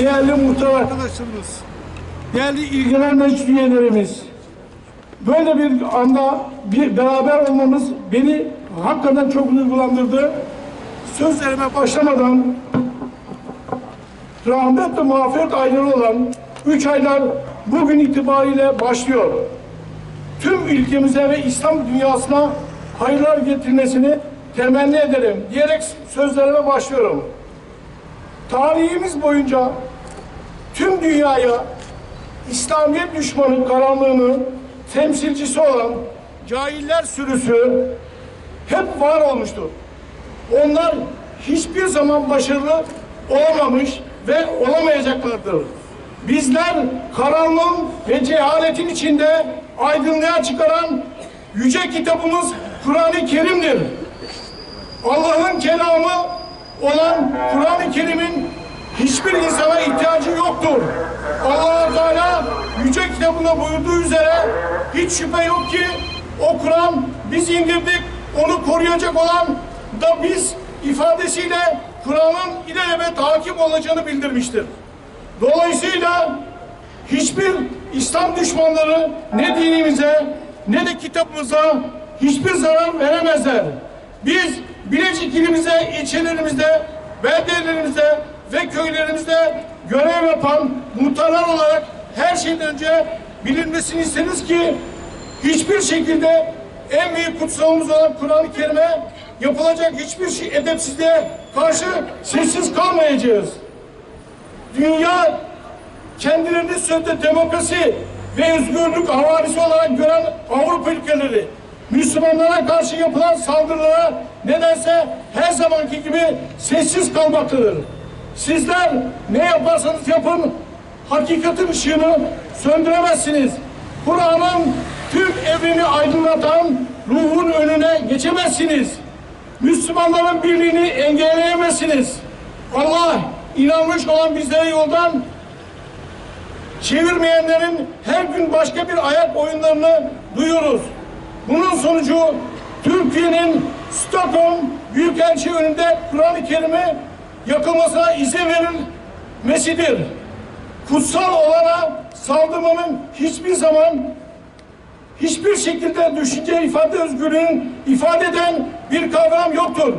değerli muhtar arkadaşlarımız, değerli ilgilenen meclis üyelerimiz, böyle bir anda bir beraber olmamız beni hakikaten çok duygulandırdı. Sözlerime başlamadan rahmet ve mağfiret ayları olan üç aylar bugün itibariyle başlıyor. Tüm ülkemize ve İslam dünyasına hayırlar getirmesini temenni ederim diyerek sözlerime başlıyorum. Tarihimiz boyunca tüm dünyaya İslamiyet düşmanı karanlığını temsilcisi olan cahiller sürüsü hep var olmuştur. Onlar hiçbir zaman başarılı olamamış ve olamayacaklardır. Bizler karanlığın ve cehaletin içinde aydınlığa çıkaran yüce kitabımız Kur'an-ı Kerim'dir. Allah'ın kelamı olan Kur'an-ı Kerim'in hiçbir insana ihtiyacı yoktur. allah Teala yüce kitabında buyurduğu üzere hiç şüphe yok ki o Kur'an biz indirdik, onu koruyacak olan da biz ifadesiyle Kur'an'ın ilelebet hakim olacağını bildirmiştir. Dolayısıyla hiçbir İslam düşmanları ne dinimize ne de kitabımıza hiçbir zarar veremezler. Biz Bilecik ilimize, ilçelerimizde, beldelerimizde ve köylerimizde görev yapan muhtarlar olarak her şeyden önce bilinmesini isteriz ki hiçbir şekilde en büyük kutsalımız olan Kur'an-ı Kerim'e yapılacak hiçbir şey edepsizliğe karşı sessiz kalmayacağız. Dünya kendilerini sözde demokrasi ve özgürlük havarisi olarak gören Avrupa ülkeleri Müslümanlara karşı yapılan saldırılara nedense her zamanki gibi sessiz kalmaktadır. Sizler ne yaparsanız yapın hakikatin ışığını söndüremezsiniz. Kur'an'ın tüm evreni aydınlatan ruhun önüne geçemezsiniz. Müslümanların birliğini engelleyemezsiniz. Allah inanmış olan bizleri yoldan çevirmeyenlerin her gün başka bir ayak oyunlarını duyuyoruz. Bunun sonucu Türkiye'nin Stockholm Büyükelçi önünde Kur'an-ı Kerim'i yakılmasına izin verilmesidir. Kutsal olana saldırmanın hiçbir zaman hiçbir şekilde düşünce ifade özgürlüğünün ifade eden bir kavram yoktur.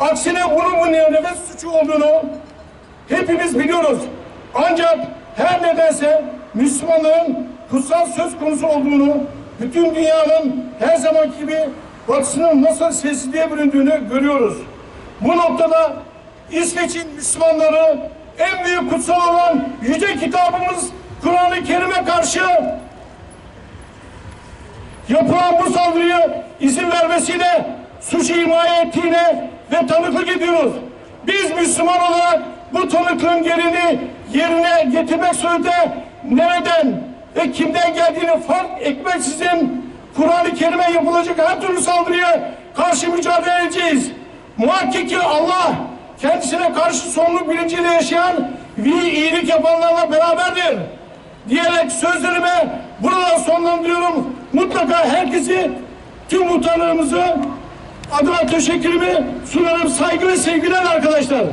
Aksine bunun bu nefes suçu olduğunu hepimiz biliyoruz. Ancak her nedense Müslümanların kutsal söz konusu olduğunu, bütün dünyanın her zamanki gibi batısının nasıl sessizliğe büründüğünü görüyoruz. Bu noktada İsveç'in Müslümanları en büyük kutsal olan yüce kitabımız Kur'an-ı Kerim'e karşı yapılan bu saldırıya izin vermesiyle suç imaya ettiğine ve tanıklık ediyoruz. Biz Müslüman olarak bu tanıklığın yerini yerine getirmek suretiyle nereden ve kimden geldiğini fark etmeksizin Kur'an-ı Kerim'e yapılacak her türlü saldırıya karşı mücadele edeceğiz. Muhakkak ki Allah kendisine karşı sorumluluk bilinciyle yaşayan ve iyilik yapanlarla beraberdir. Diyerek sözlerime buradan sonlandırıyorum. Mutlaka herkesi, tüm muhtarlarımızı adına teşekkürümü sunarım. Saygı ve sevgiler arkadaşlar.